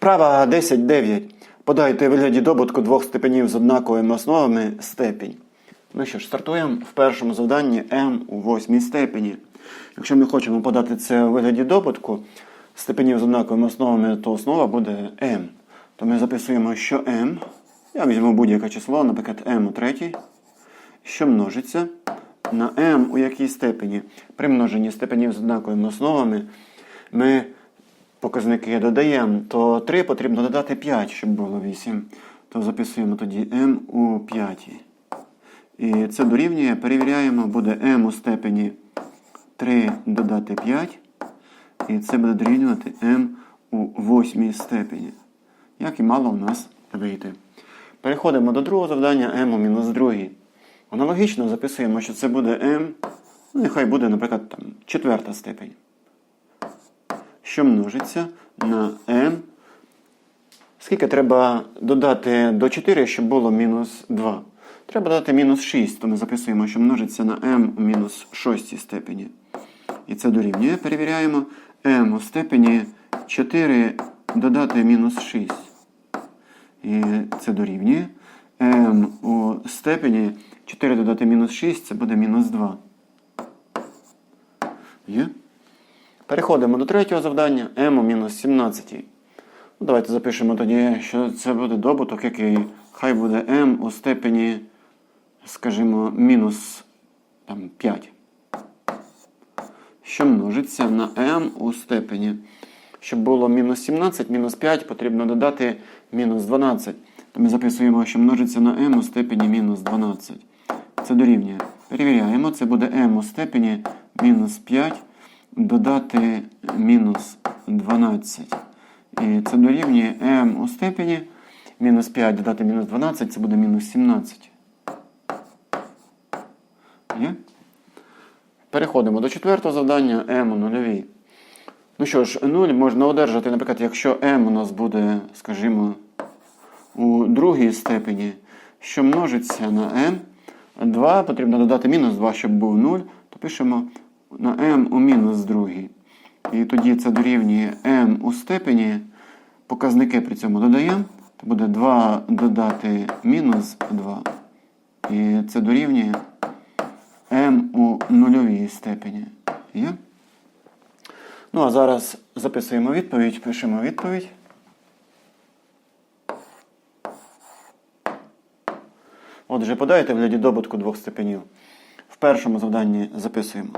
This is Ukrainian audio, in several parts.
Вправа 10.9. Подайте вигляді добутку двох степенів з однаковими основами степінь. Ну що ж, стартуємо в першому завданні m у восьмій степені. Якщо ми хочемо подати це у вигляді добутку степенів з однаковими основами, то основа буде m. То ми записуємо, що m, я візьму будь-яке число, наприклад, m у третій, що множиться на m у якій степені. При множенні степенів з однаковими основами ми показники додаємо, то 3 потрібно додати 5, щоб було 8. То записуємо тоді m у п'ятій. І це дорівнює, перевіряємо, буде m у степені 3 додати 5. І це буде дорівнювати m у восьмій степені. Як і мало у нас вийти. Переходимо до другого завдання m у мінус другій. Аналогічно записуємо, що це буде m, ну, нехай буде, наприклад, там, четверта степень. Що множиться на m. Скільки треба додати до 4, щоб було мінус 2? Треба додати мінус 6, то ми записуємо, що множиться на m у мінус 6 степені. І це дорівнює. Перевіряємо m у степені 4 додати мінус 6. І це дорівнює. m у степені 4 додати мінус 6, це буде мінус 2. Є? Переходимо до третього завдання m у мінус 17. Ну, давайте запишемо тоді, що це буде добуток, який хай буде m у степені, скажімо, мінус там, 5. Що множиться на m у степені. Щоб було мінус 17, мінус 5, потрібно додати мінус 12. То ми записуємо, що множиться на m у степені мінус 12. Це дорівнює. Перевіряємо, це буде m у степені мінус 5 додати мінус 12. І це дорівнює m у степені мінус 5 додати мінус 12, це буде мінус 17. Є? Переходимо до четвертого завдання m у нульовій. Ну що ж, 0 можна одержати, наприклад, якщо m у нас буде, скажімо, у другій степені, що множиться на m, 2 потрібно додати мінус 2, щоб був 0, то пишемо на m у мінус другій. І тоді це дорівнює m у степені. Показники при цьому додаємо, то буде 2 додати мінус 2. І це дорівнює m у нульовій степені. Є? Ну, а зараз записуємо відповідь, пишемо відповідь. Отже, подайте в гляді добутку двох степенів. В першому завданні записуємо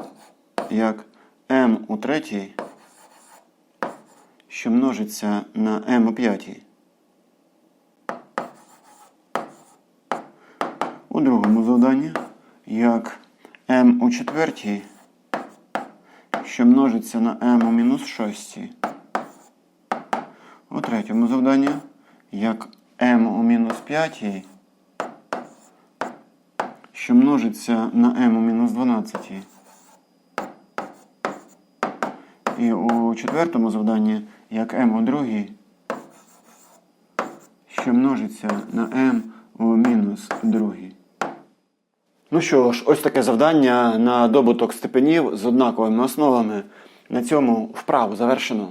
як m у третій, що множиться на m у п'ятій. У другому завданні як m у четвертій, що множиться на m у мінус шостій. У третьому завданні як m у мінус п'ятій, що множиться на m у мінус 12. І у четвертому завданні як m у другій, що множиться на m у мінус другій. Ну що ж, ось таке завдання на добуток степенів з однаковими основами. На цьому вправу завершено.